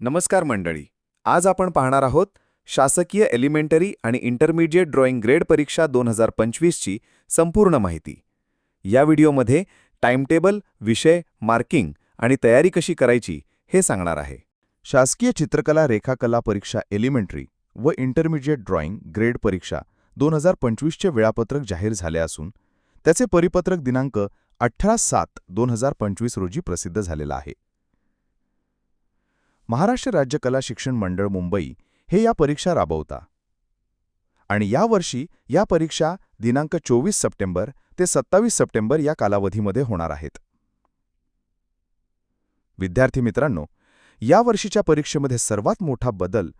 नमस्कार मंडळी. आज आपण पाहणार आहोत शासकीय एलिमेंटरी आणि इंटरमिडिएट ड्रॉइंग ग्रेड परीक्षा दोन हजार पंचवीसची संपूर्ण माहिती. या व्हिडिओमध्ये टाइमटेबल विषय मार्किंग आणि तयारी कशी करायची हे सांगणार आहे. शासकीय चित्रकला रेखाकला परीक्षा एलिमेंटरी व इंटरमिजिएट ड्रॉइंग ग्रेड परीक्षा दोन हजार पंचवीसचे वेळापत्रक जाहीर झाले असून त्याचे परिपत्रक दिनांक अठरा सात दोन हजार पंचवीस रोजी प्रसिद्ध झालेला आहे. महाराष्ट्र राज्य कला शिक्षण मंडळ मुंबई हे या परीक्षा राबवता. आणि यावर्षी या परीक्षा दिनांक चोवीस सप्टेंबर ते सत्तावीस सप्टेंबर या कालावधीमध्ये होणार आहेत. विद्यार्थी मित्रांनो यावर्षीच्या परीक्षेमध्ये सर्वात मोठा बदल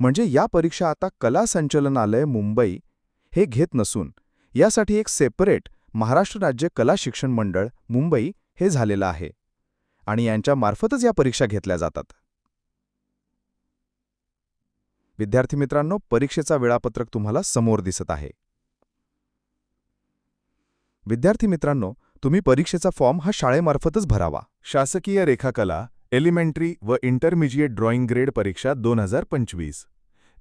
म्हणजे या परीक्षा आता कला संचलनालय मुंबई हे घेत नसून यासाठी एक सेपरेट महाराष्ट्र राज्य कला शिक्षण मंडळ मुंबई हे झालेलं आहे. आणि यांच्यामार्फतच या परीक्षा घेतल्या जातात. विद्यार्थी मित्रांनो परीक्षेचा वेळापत्रक तुम्हाला समोर दिसत आहे. विद्यार्थी मित्रांनो तुम्ही परीक्षेचा फॉर्म हा शाळेमार्फतच भरावा. शासकीय रेखाकला एलिमेंटरी व इंटरमिजिएट ड्रॉइंग ग्रेड परीक्षा दोन हजार पंचवीस.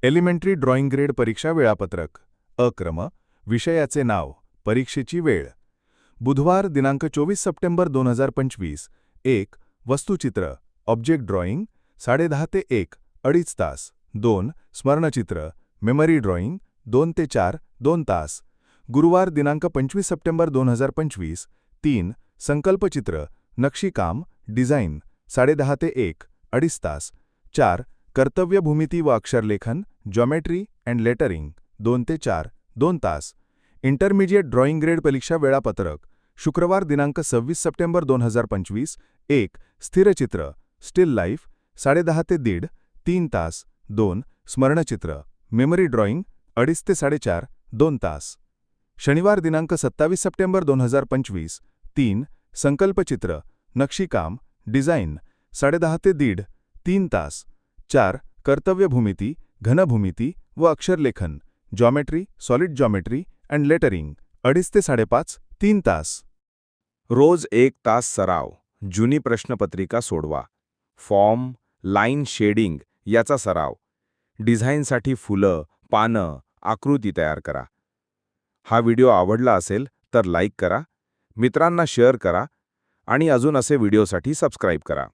एलिमेंटरी ड्रॉइंग ग्रेड परीक्षा वेळापत्रक अक्रम विषयाचे नाव परीक्षेची वेळ. बुधवार दिनांक चोवीस सप्टेंबर दोन हजार पंचवीस एक वस्तुचित्र ऑब्जेक्ट ड्रॉइंग साडेदहा ते एक अडीच तास. दोन, स्मरणचित्र मेमरी ड्रॉइंग दोन ते चार, दोन तास. गुरुवार दिनांक पंचवीस सप्टेंबर दोन हज़ार पंचवीस. तीन, संकल्पचित्र, नक्षीकाम डिझाईन साडेदहा ते एक, अडीच तास. चार, कर्तव्यभूमिती व अक्षरलेखन जॉमेट्री अँड लेटरिंग दोन ते चार, दोन तास. इंटरमिजिएट ड्रॉइंग ग्रेड परीक्षा वेळापत्रक. शुक्रवार दिनांक सव्वीस सप्टेंबर दोन हज़ार पंचवीस. एक, स्थिरचित्र स्टिल लाईफ साडेदहा ते दीड, तीन तास. दोन स्मरणचित्र मेमरी ड्रॉइंग अडीच ते साडेचार दोन तास. शनिवार दिनांक सत्तावीस सप्टेंबर दोन हजार पंचवीस तीन संकल्पचित्र नक्षीकाम डिझाईन साडेदहा ते दीड तीन तास. चार कर्तव्यभूमिती घनभूमिती व अक्षरलेखन geometry solid geometry and lettering अडीच ते साडेपाच तीन तास. रोज एक तास सराव जुनी प्रश्नपत्रिका सोडवा. फॉर्म लाईन शेडिंग याचा सराव. डिझाईनसाठी फुलं पानं आकृती तयार करा. हा व्हिडिओ आवडला असेल तर लाईक करा. मित्रांना शेअर करा आणि अजून असे व्हिडिओसाठी सबस्क्राईब करा.